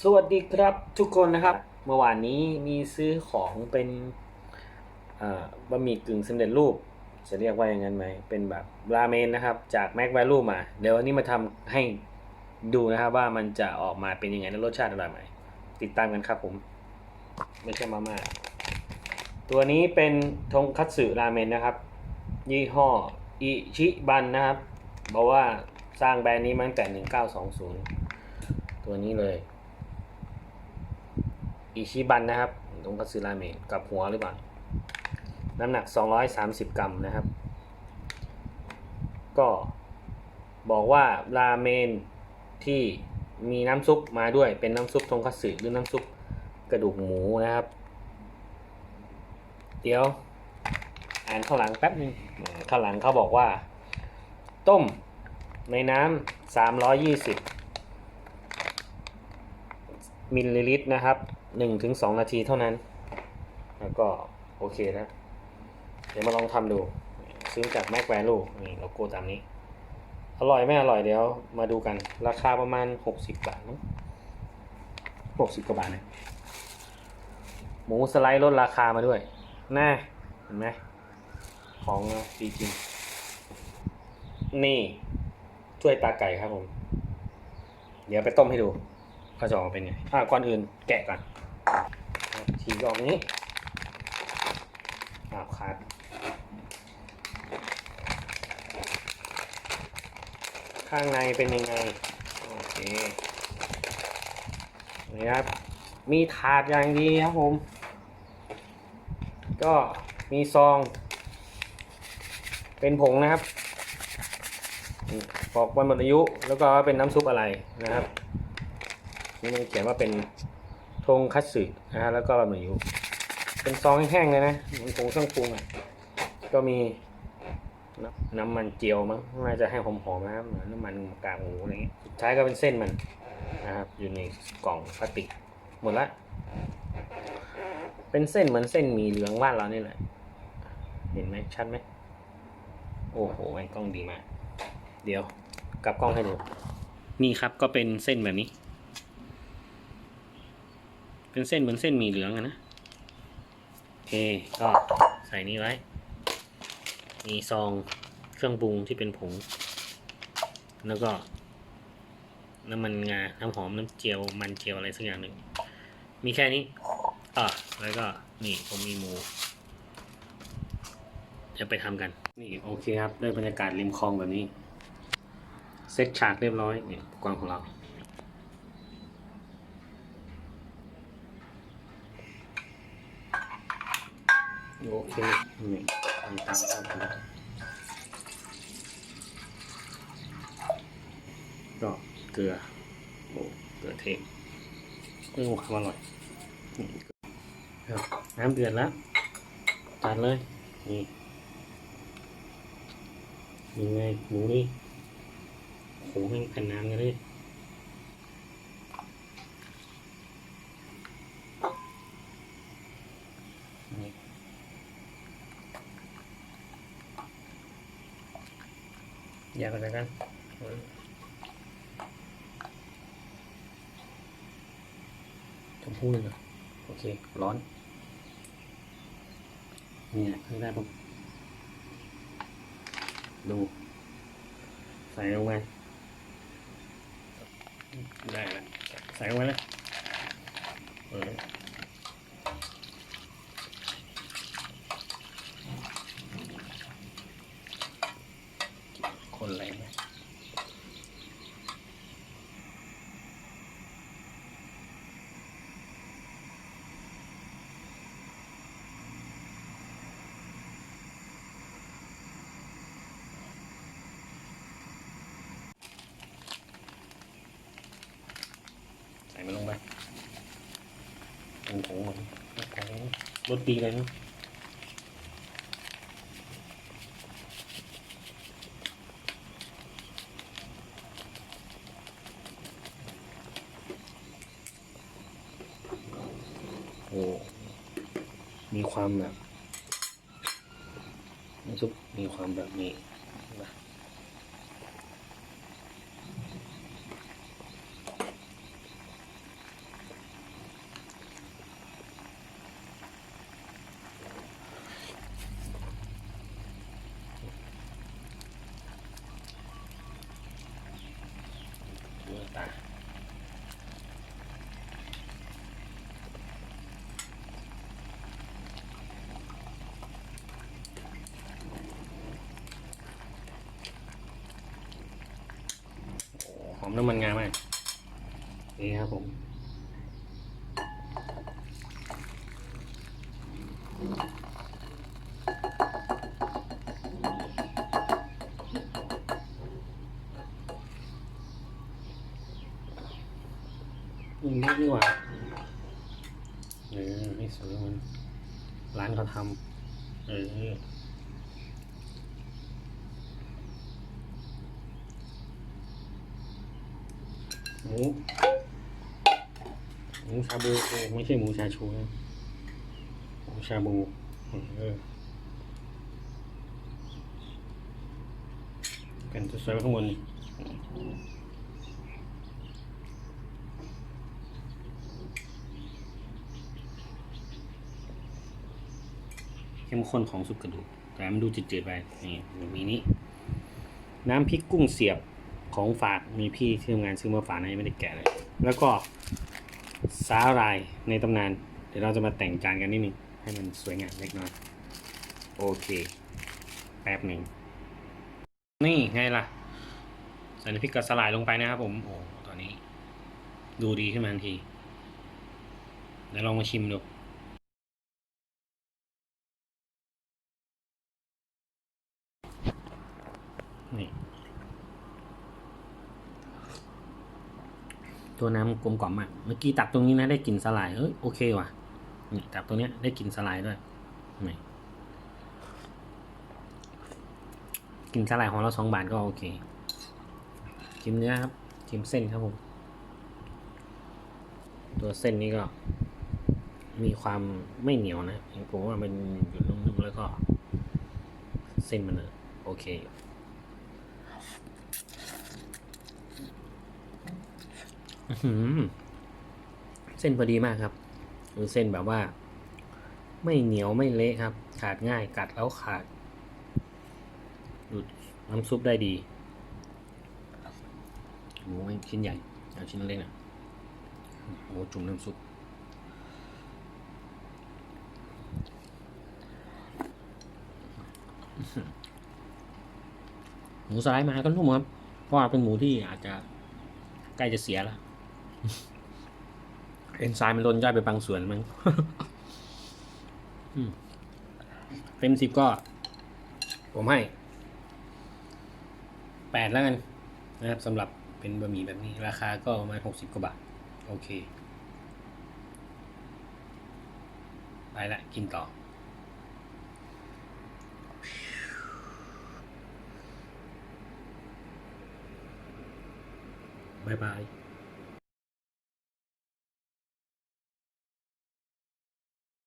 สวัสดีครับทุกคนนะครับ เมื่อวานนี้มีซื้อของเป็นบะหมี่กึ่งสำเร็จรูป จะเรียกว่าอย่างนั้นไหม เป็นแบบราเมนนะครับ จากแม็กแวลูมา เดี๋ยววันนี้มาทำให้ดูนะครับว่ามันจะออกมาเป็นยังไงและรสชาติอร่อยไหม ติดตามกันครับผม ไม่ใช่มาม่าตัวนี้เป็นทงคัตสึราเมนนะครับ ยี่ห้ออิชิบันนะครับบอกว่าสร้างแบรนด์นี้มาตั้งแต่ 1920 ตัวนี้เลย อิชิบันนะครับตรงคัตสึราเมนกับหัวหรือเปล่า น้ำหนัก 230 กรัมนะครับ ก็บอกว่าราเมนที่มีน้ำซุปมาด้วยเป็นน้ำซุปทงคัตสึหรือน้ำซุปกระดูกหมูนะครับ เดี๋ยวอ่านข้างหลังแป๊บนึงข้างหลังเขาบอกว่า ต้มในน้ำ320 มิลลิลิตรนะครับ1-2 นาทีเท่านั้น แล้วก็โอเคแล้วเดี๋ยวมาลองทำดู ซื้อจากแม็กแวลูนี่โลโก้ตามนี้ อร่อยไม่อร่อยเดี๋ยวมาดูกัน ราคาประมาณ 60 บาทมั้ง60กว่าบาทนะหมูสไลด์ลดราคามาด้วยน่าเห็นไหมของดีจริง นี่ถ้วยตาไก่ครับผม เดี๋ยวไปต้มให้ดู เขาจะออกเป็นไงอ่าก่อนอื่นแกะก่อนฉีกออกนี้อ้าวขาดข้างในเป็นยังไง โอเคนี่ครับ มีถาดอย่างดีครับผม ก็มีซอง เป็นผงนะครับบอกวันหมดอายุแล้วก็เป็นน้ำซุปอะไรนะครับ นี่มันเขียนว่าเป็นทงคัตสึนะฮะแล้วก็บะหมี่ยุเป็นซองแห้งๆเลยนะเหมันผงเครื่องปรุงอะก็มีน้ำมันเจียวมั้งน่าจะให้หอมๆนะครับน้ำมันกากหมูอะไรเงี้ยสุดท้ายก็เป็นเส้นมันนะครับอยู่ในกล่องพลาสติกหมดละ เป็นเส้นเหมือนเส้นหมี่เหลืองบ้านเรานี่แหละเห็นไหมชัดไหมโอ้โหแม่งกล้องดีมาก เดี๋ยวกลับกล้องให้ดูนี่ครับก็เป็นเส้นแบบนี้ เป็นเส้นเหมือนเส้นหมี่เหลืองอะนะโอเคก็ใส่นี่ไว้ มีซองเครื่องปรุงที่เป็นผง แล้วก็ น้ำมันงา น้ำหอม น้ำเจียว มันเจียวอะไรสักอย่างหนึ่ง มีแค่นี้อะแล้วก็นี่ผมมีหมูจะไปทำกัน นี่โอเคครับ ได้บรรยากาศริมคลองแบบนี้ เซ็ตฉากเรียบร้อยนี่กรณ์ของเรา โอเคนี่ทำตามขั้นตอนก็เกลือโอ้เกลือเทศเอองความอร่อยน้ำเดือดแล้วตัดเลย นี่ยังไงหมูนี่โหให้กันน้ำกันเลยนี่ อยากอะไรกันชมพูเลยเหรอโอเค ร้อน เนี่ยข้างได้ปุ๊บดู ใส่ลงไปได้แล้วใส่ลงไปเลยเออ ใส่มันลงไปโอ้โหโอ้โหรสดีเลยนะโอ้มีความแบบน้ำซุปมีความแบบนี้นะ น้ำมันงามากนี่ครับผมอืมนี่หว่าเออให้สวยมันร้านเขาทำเออ หมูหมูชาบูไม่ใช่หมูชาชูนะหมูชาบูเออกันจะสวยไว้ข้างบนเข้มข้นของซุปกระดูกแต่มันดูจืดๆไปนี่มีนี้ น้ำพริกกุ้งเสียบ ของฝากมีพี่ที่ทำงานซื้อมาฝากนะยังไม่ได้แกะเลย แล้วก็สาหร่ายในตำนาน เดี๋ยวเราจะมาแต่งจานกันนิดนึงให้มันสวยงามเล็กน้อย โอเค แป๊บหนึ่งนี่ไงล่ะใส่พริกกับสลายลงไปนะครับผม โอ้ตอนนี้ ดูดีขึ้นมาทันที เดี๋ยวลองมาชิมดู นี่ ตัวน้ำกลมกล่อมมากเมื่อกี้ตักตรงนี้นะได้กลิ่นสลายเอ้ยโอเคว่ะนี่ตักตรงเนี้ยได้กลิ่นสลายด้วยนี่กลิ่นสลายของเราสองบาทก็โอเคชิมเนื้อครับชิมเส้นครับผม ตัวเส้นนี้ก็ มีความไม่เหนียวนะผมว่ามันอยู่นุ่มๆแล้วก็ เส้นมันโอเคอยู่ อื้อหือ เส้นพอดีมากครับคือเส้นแบบว่า ไม่เหนียวไม่เละครับ ขาดง่ายกัดแล้วขาดดูดน้ำซุปได้ดีหมูชิ้นใหญ่เอาชิ้นเล็กนะหมูจุ่มน้ำซุปอื้อหือหมูสไลด์มาก็นุ่มครับ เพราะว่าเป็นหมูที่อาจจะใกล้จะเสียแล้ว เอนไซม์มันลนย่อยไปบางส่วนมั้งเต็มสิบก็ ผมให้แปดแล้วกันนะครับสำหรับเป็นบะหมี่แบบนี้ ราคาก็ประมาณหกสิบกว่าบาท โอเค ไปละ กินต่อบ๊ายบาย